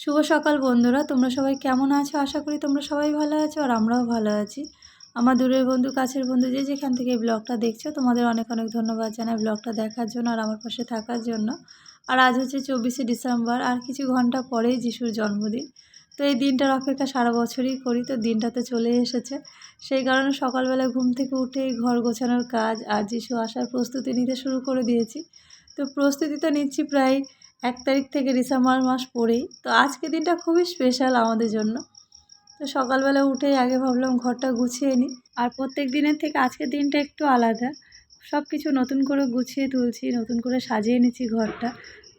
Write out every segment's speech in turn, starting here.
শুভ সকাল বন্ধুরা, তোমরা সবাই কেমন আছো? আশা করি তোমরা সবাই ভালো আছো আর আমরাও ভালো আছি। আমার দূরের বন্ধু, কাছের বন্ধু যে যেখান থেকে এই ব্লগটা দেখছ, তোমাদের অনেক অনেক ধন্যবাদ জানাই ব্লগটা দেখার জন্য আর আমার পাশে থাকার জন্য। আর আজ হচ্ছে চব্বিশে ডিসেম্বর, আর কিছু ঘণ্টা পরেই যিশুর জন্মদিন। তো এই দিনটার অপেক্ষা সারা বছরই করি, তো দিনটাতে চলে এসেছে। সেই কারণে সকালবেলা ঘুম থেকে উঠে ঘর গোছানোর কাজ আর যিশু আসার প্রস্তুতি নিতে শুরু করে দিয়েছি। তো প্রস্তুতি তো নিচ্ছি প্রায় এক তারিখ থেকে ডিসেম্বর মাস পরেই তো আজকে দিনটা খুবই স্পেশাল আমাদের জন্য। তো সকালবেলা উঠেই আগে ভাবলাম ঘরটা গুছিয়ে নিই। আর প্রত্যেক দিনের থেকে আজকের দিনটা একটু আলাদা। সব কিছু নতুন করে গুছিয়ে তুলছি, নতুন করে সাজিয়ে নিচ্ছি ঘরটা।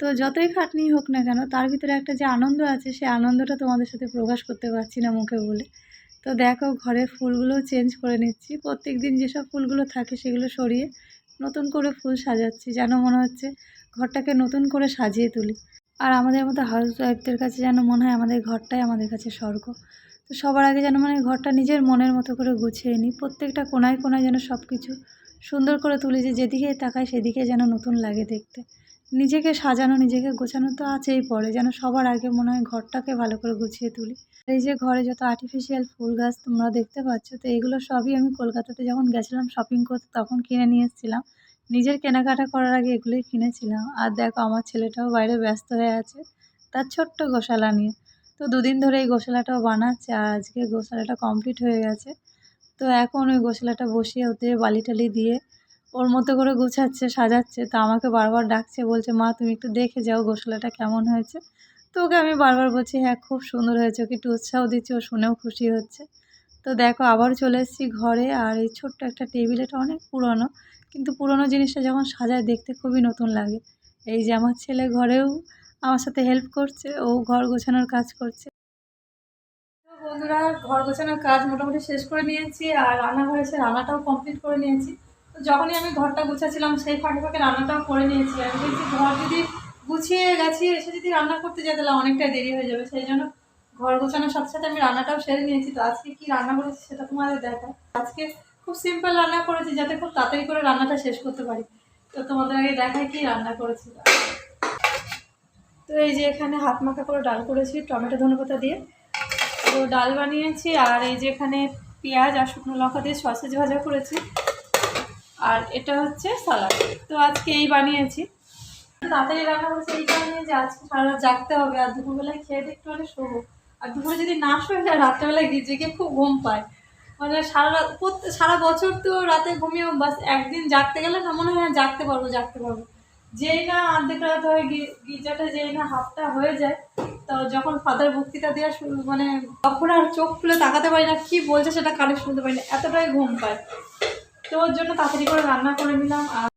তো যতই খাটনি হোক না কেন, তার ভিতরে একটা যে আনন্দ আছে সেই আনন্দটা তোমাদের সাথে প্রকাশ করতে পারছি না মুখে বলে। তো দেখো ঘরের ফুলগুলো চেঞ্জ করে নিচ্ছি। প্রত্যেক দিন যেসব ফুলগুলো থাকে সেগুলো সরিয়ে নতুন করে ফুল সাজাচ্ছি। যেন মনে হচ্ছে ঘরটাকে নতুন করে সাজিয়ে তুলি। আর আমাদের মতো হাউস ওয়াইফদের কাছে যেন মনে হয় আমাদের ঘরটাই আমাদের কাছে স্বর্গ। তো সবার আগে যেন মানে ঘরটা নিজের মনের মতো করে গুছিয়ে নিই। প্রত্যেকটা কোনায় কোনায় যেন সব কিছু সুন্দর করে তুলি যে যেদিকে তাকায় সেদিকে যেন নতুন লাগে দেখতে। নিজেকে সাজানো, নিজেকে গোছানো তো আছেই পড়ে যেন সবার আগে মনে হয় ঘরটাকে ভালো করে গুছিয়ে তুলি। এই যে ঘরে যত আর্টিফিশিয়াল ফুল গাছ তোমরা দেখতে পাচ্ছ, তো এগুলো সবই আমি কলকাতাতে যখন গেছিলাম শপিং করতে তখন কিনে নিয়ে এসেছিলাম। নিজের কেনাকাটা করার আগে এগুলোই কিনেছিলাম। আর দেখো, আমার ছেলেটাও বাইরে ব্যস্ত হয়ে আছে, তার ছোট্ট গোশালা নিয়ে। তো দুদিন ধরে এই গোশালাটাও বানাচ্ছে আর আজকে গোশালাটা কমপ্লিট হয়ে গেছে। তো এখন ওই গোশালাটা বসিয়ে ওতে বালি টালি দিয়ে ওর মতো করে গুছাচ্ছে, সাজাচ্ছে। তো আমাকে বারবার ডাকছে, বলছে, মা, তুমি একটু দেখে যাও গোশালাটা কেমন হয়েছে? তো ওকে আমি বারবার বলছি হ্যাঁ খুব সুন্দর হয়েছে, ওকে একটু উৎসাহ দিচ্ছি, ও শুনেও খুশি হচ্ছে। তো দেখো আবার চলে এসেছি ঘরে আর এই ছোট্ট একটা টেবিল, এটা অনেক পুরনো। কিন্তু পুরনো জিনিসটা যখন সাজায় দেখতে খুবই নতুন লাগে। এই যে আমার ছেলে ঘরেও আমার সাথে হেল্প করছে, ও ঘর গোছানোর কাজ করছে। বন্ধুরা, ঘর গোছানোর কাজ মোটামুটি শেষ করে নিয়েছি আর রান্নাঘরে এসে রান্নাটাও কমপ্লিট করে নিয়েছি। তো যখনই আমি ঘরটা গুছাচ্ছিলাম সেই ফাঁকে ফাঁকে রান্নাটাও করে নিয়েছি। আমি বলছি, ঘর যদি গুছিয়ে গেছি, এসে যদি রান্না করতে যেতে তাহলে অনেকটাই দেরি হয়ে যাবে। সেই জন্য ঘর গোছানোর সাথে সাথে আমি রান্নাটাও সেরে নিয়েছি। তো আজকে কি রান্না করেছি সেটা তোমাদের দেখায় আজকে খুব সিম্পল রান্না করেছি, যাতে খুব তাড়াতাড়ি করে রান্নাটা শেষ করতে পারি। তো তোমাদের আগে দেখাই কি রান্না করেছি। তো এই যে এখানে হাত মাখা করে ডাল করেছি, টমেটো ধনেপাতা দিয়ে। তো ডাল বানিয়েছি, আর এই যে এখানে পেঁয়াজ আর শুকনো লঙ্কা দিয়ে সসেজ ভাজা করেছি। আর এটা হচ্ছে সালাড তো আজকে এই বানিয়েছি। তাড়াতাড়ি রান্না করেছি এই কারণে যে আজকে সারা জাগতে হবে, আর দুপুরবেলায় খেয়ে একটু হলে শোবো। আর দুপুরে যদি না শোয় রাত্রেবেলায় গিয়ে খুব ঘুম পায়। মানে সারা সারা বছর তো রাতে ঘুমিয়ে বাস একদিন জাগতে গেলে না মনে হয় জাগতে পারব জাগতে পারব। যেই না অর্ধেক রাত হয়ে গির্জাটা যেই না হাফটা হয়ে যায়, তো যখন ফাদার বক্তৃতা দেওয়া শুরু মানে তখন আর চোখ খুলে তাকাতে পারি না, কী বলছে সেটা কানে শুনতে পারি না, এতটাই ঘুম পায়। তো ওর জন্য তাড়াতাড়ি করে রান্না করে নিলাম, আর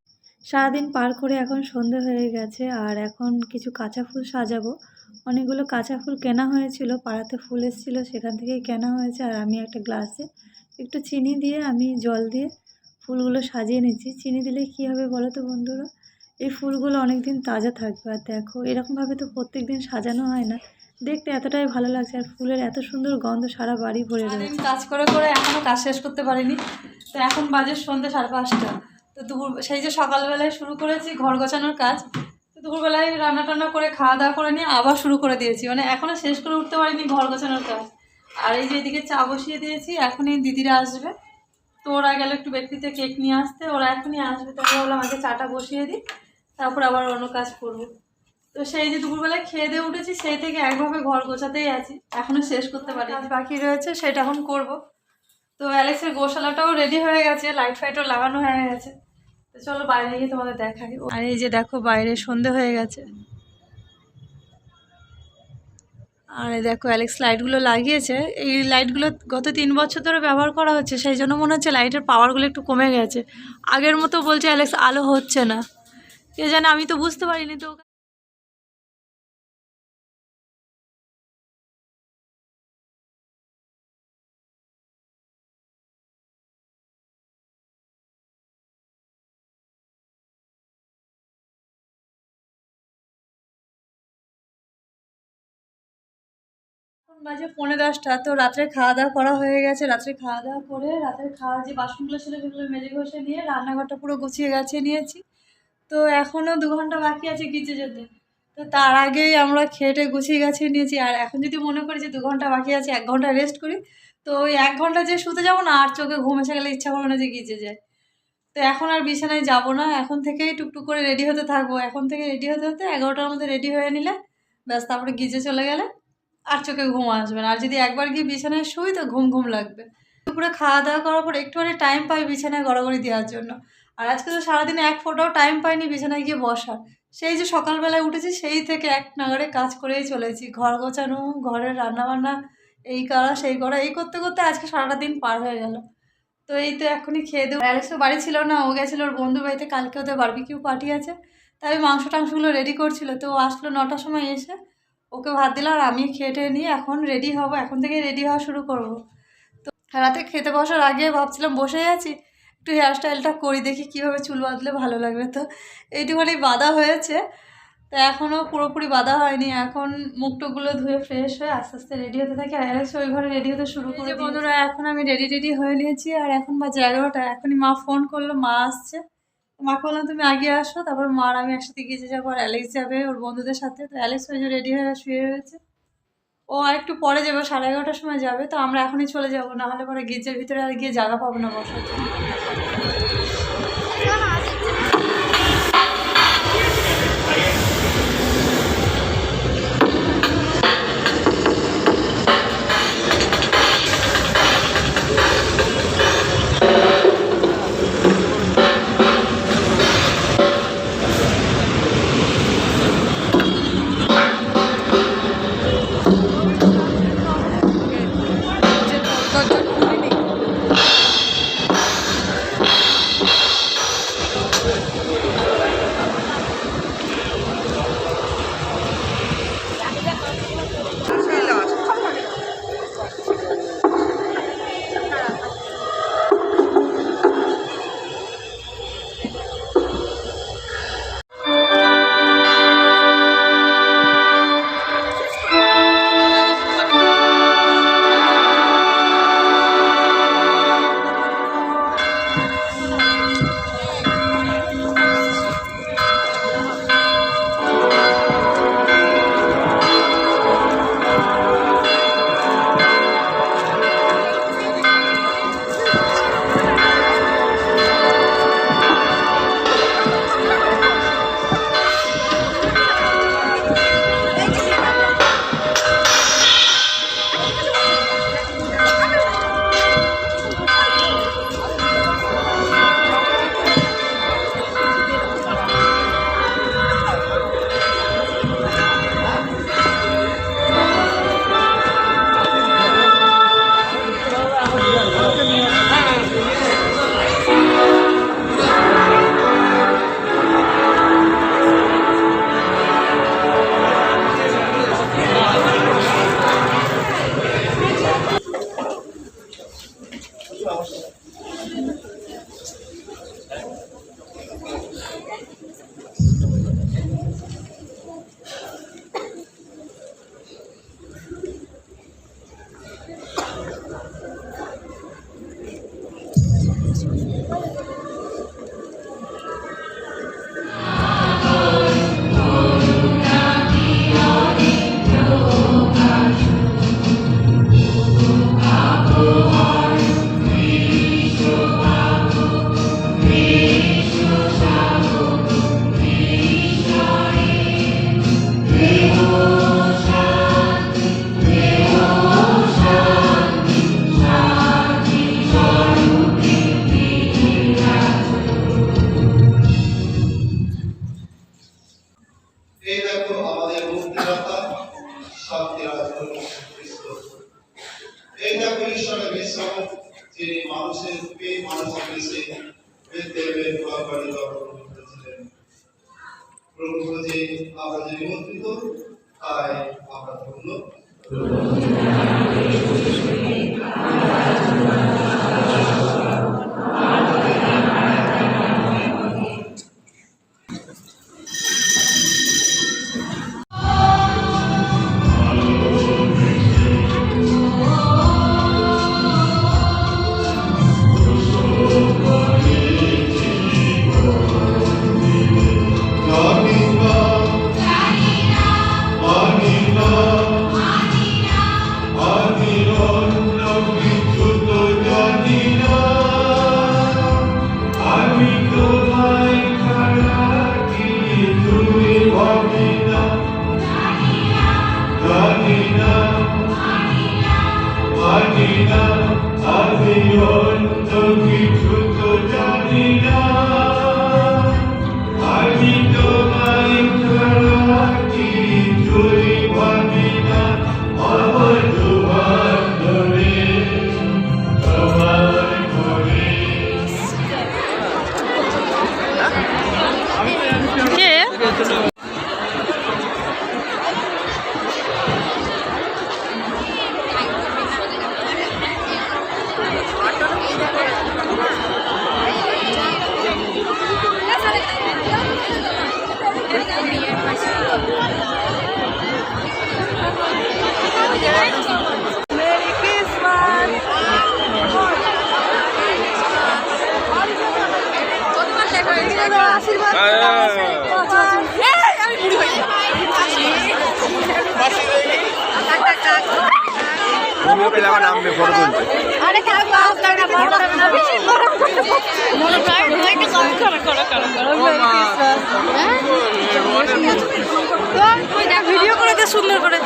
সারাদিন পার করে এখন সন্ধে হয়ে গেছে, আর এখন কিছু কাঁচা ফুল সাজাবো। অনেকগুলো কাঁচা ফুল কেনা হয়েছিল, পাড়াতে ফুল এসেছিল, সেখান থেকেই কেনা হয়েছে। আর আমি একটা গ্লাসে একটু চিনি দিয়ে আমি জল দিয়ে ফুলগুলো সাজিয়ে নিচ্ছি। চিনি দিলে কী হবে বলো তো বন্ধুরা? এই ফুলগুলো অনেক দিন তাজা থাকবে। আর দেখো, এরকমভাবে তো প্রত্যেক দিন সাজানো হয় না। দেখতে এতটাই ভালো লাগছে। আর ফুলের এত সুন্দর গন্ধ সারা বাড়ি ভরে রয়েছে। কাজ করে করে এখনও কাজ শেষ করতে পারিনি। তো এখন বাজে সন্ধ্যে সাড়ে পাঁচটা। তো দুপুর, সেই যে সকালবেলায় শুরু করেছি ঘর গোছানোর কাজ দুপুরবেলায় রান্না টান্না করে খাওয়া দাওয়া করে নিয়ে আবার শুরু করে দিয়েছি। মানে এখনও শেষ করে উঠতে পারিনি ঘর গোছানোর কাজ। আর এই যে এদিকে চা বসিয়ে দিয়েছি এখনই দিদিরা আসবে। তো ওরা গেল একটু বেকরিতে কেক নিয়ে আসতে। ওরা এখনই আসবে তো বললাম আগে চাটা বসিয়ে দিই তারপর আবার অন্য কাজ করব। তো সেই যে দুপুরবেলায় খেয়ে দিয়ে উঠেছি সেই থেকে একভাবে ঘর গোছাতেই আছি। এখনও শেষ করতে পারি বাকি রয়েছে সেটা এখন করব। তো অ্যালেক্সের গোশালাটাও রেডি হয়ে গেছে লাইট ফাইটও লাগানো হয়ে গেছে। চলো বাইরে গিয়ে তোমাদের দেখাই। আর এই যে দেখো বাইরে সন্ধে হয়ে গেছে। আর দেখো অ্যালেক্স লাইটগুলো লাগিয়েছে। এই লাইটগুলো গত তিন বছর ধরে ব্যবহার করা হচ্ছে, সেই জন্য মনে হচ্ছে লাইটের পাওয়ারগুলো একটু কমে গেছে। আগের মতো বলছে, অ্যালেক্স, আলো হচ্ছে না। কে জানে, আমি তো বুঝতে পারিনি তো। এখন বাজে পৌনে দশটা, তো রাত্রে খাওয়া দাওয়া করা হয়ে গেছে। রাত্রে খাওয়া দাওয়া করে রাতের খাওয়ার যে বাসনগুলো ছিল সেগুলো মেজে ঘষে নিয়ে রান্নাঘরটা পুরো গুছিয়ে গাছিয়ে নিয়েছি। তো এখনও দু ঘণ্টা বাকি আছে গিজে যেতে তো তার আগেই আমরা খেটে গুছিয়ে গাছিয়ে নিয়েছি। আর এখন যদি মনে করি যে দু ঘণ্টা বাকি আছে, এক ঘণ্টা রেস্ট করি, তো ওই এক ঘণ্টা যে শুতে যাব না, আর চোখে ঘুম এসে গেলে ইচ্ছা করবে না যে গিজে যায়। তো এখন আর বিছানায় যাব না। এখন থেকেই টুকটুক করে রেডি হতে থাকব। এখন থেকে রেডি হতে হতে এগারোটার মধ্যে রেডি হয়ে নিলে ব্যাস, তারপরে গিজে চলে গেলে আর চোখে ঘুম আসবে না। আর যদি একবার গিয়ে বিছানায় শুই তো ঘুম ঘুম লাগবে। দুপুরে খাওয়া দাওয়া করার পর একটুখানি টাইম পাই বিছানায় গড়াগড়ি দেওয়ার জন্য। আর আজকে তো সারাদিনে এক ফোটাও টাইম পাইনি বিছানায় গিয়ে বসার। সেই যে সকালবেলায় উঠেছি সেই থেকে এক নাগারে কাজ করেই চলেছি। ঘর গোছানো, ঘরের রান্নাবান্না, এই করা, সেই করা, এই করতে করতে আজকে সারাটা দিন পার হয়ে গেল। তো এই তো এখনই খেয়ে দেবো। অ্যালেক্সও বাড়ি ছিল না, ও গেছিল, ওর বন্ধু বাড়িতে, কালকে ওদের বারবিকিউ পার্টি আছে। তাই মাংস টাংসগুলো রেডি করছিল। তো ও আসলো নটার সময় এসে ওকে ভাত দিলাম আর আমি খেয়ে টেয়ে নিয়ে এখন রেডি হব এখন থেকে রেডি হওয়া শুরু করব। তো রাতে খেতে বসার আগে ভাবছিলাম বসে আছি একটু হেয়ার স্টাইলটা করি দেখি কীভাবে চুল বাঁধলে ভালো লাগবে। তো এইটুখানি বাঁধা হয়েছে তো এখনও পুরোপুরি বাঁধা হয়নি। এখন মুখ টুকগুলো ধুয়ে ফ্রেশ হয়ে আস্তে আস্তে রেডি হতে থাকি। আর অ্যালেক্স ওই ঘরে রেডি হতে শুরু করে বন্ধুরা এখন আমি রেডি রেডি হয়ে নিয়েছি আর এখন বাজে এগারোটা। এখনই মা ফোন করল মা আসছে। মাকে বললাম তুমি আগে আসো, তারপর মার আমি একসাথে গিয়ে যাব, আর অ্যালেক্স যাবে ওর বন্ধুদের সাথে। তো অ্যালেক্স হয়ে রেডি হয়ে শুয়ে রয়েছে। ও একটু পরে যাবে, সাড়ে এগারোটার সময় যাবে। তো আমরা এখনই চলে যাব, না হলে পরে গির্জার ভিতরে আর গিয়ে জায়গা পাবো না বসার জন্য। আমরা যে নিমন্ত্রিত তাই আমরা ধন্য। Domina, Ad Deum, Dom Quintus, video করে দে সুন্দর করে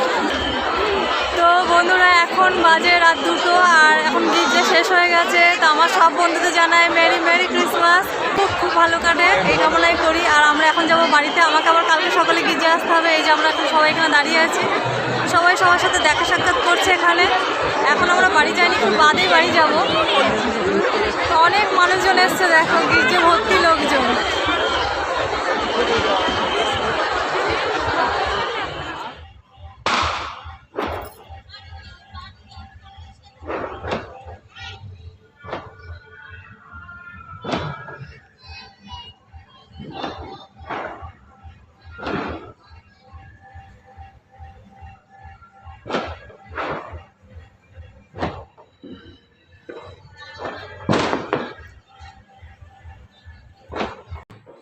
তো বন্ধুরা, এখন বাজে রাত দুটো আর এখন গির্জা শেষ হয়ে গেছে। তো আমার সব বন্ধুদের জানাই মেরি মেরি ক্রিসমাস। খুব খুব ভালো কাটে, এই কামনাই করি। আর আমরা এখন যাব বাড়িতে। আমাকে আবার কালকে সকালে গির্জা আসতে হবে। এই যে আমরা এখন সবাই এখানে দাঁড়িয়ে আছি। সবাই সবার সাথে দেখা সাক্ষাৎ করছে এখানে। এখন আমরা বাড়ি যাইনি, খুব বাদেই বাড়ি যাব। অনেক মানুষজন এসছে, দেখো, গির্জে ভর্তি লোকজন।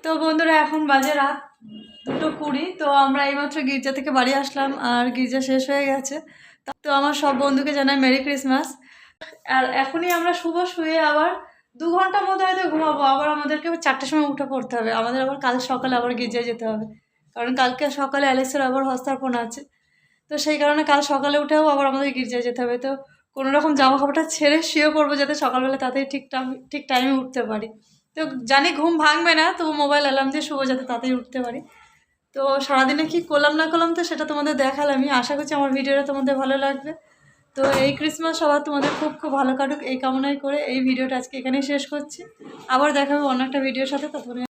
তো বন্ধুরা, এখন বাজে রাত দুটো কুড়ি, তো আমরা এইমাত্র গির্জা থেকে বাড়ি আসলাম আর গির্জা শেষ হয়ে গেছে। তো আমার সব বন্ধুকে জানাই মেরি ক্রিসমাস। আর এখনই আমরা শুভ শুয়ে আবার দু ঘণ্টার মধ্যে হয়তো ঘুমাবো, আবার আমাদেরকে চারটের সময় উঠে পড়তে হবে। আমাদের আবার কাল সকালে আবার গির্জায় যেতে হবে। কারণ কালকে সকালে অ্যালেক্সের আবার হস্তার্পণ আছে। তো সেই কারণে কাল সকালে উঠেও আবার আমাদের গির্জায় যেতে হবে। তো কোনো রকম জামা কাপড়টা ছেড়ে শুয়ে পড়ব যাতে সকালবেলা তাড়াতাড়ি ঠিক ঠিক টাইমে উঠতে পারি। তো জানি ঘুম ভাঙবে না, তবু মোবাইল অ্যালার্ম দিয়ে শুভ যাতে তাড়াতাড়ি উঠতে পারি। তো সারাদিনে কি করলাম না করলাম তো সেটা তোমাদের দেখালামই আশা করছি আমার ভিডিওটা তোমাদের ভালো লাগবে। তো এই ক্রিসমাস সবার তোমাদের খুব খুব ভালো কাটুক, এই কামনায় করে এই ভিডিওটা আজকে এখানেই শেষ করছি। আবার দেখাবো অন্য একটা ভিডিওর সাথে, ততক্ষণে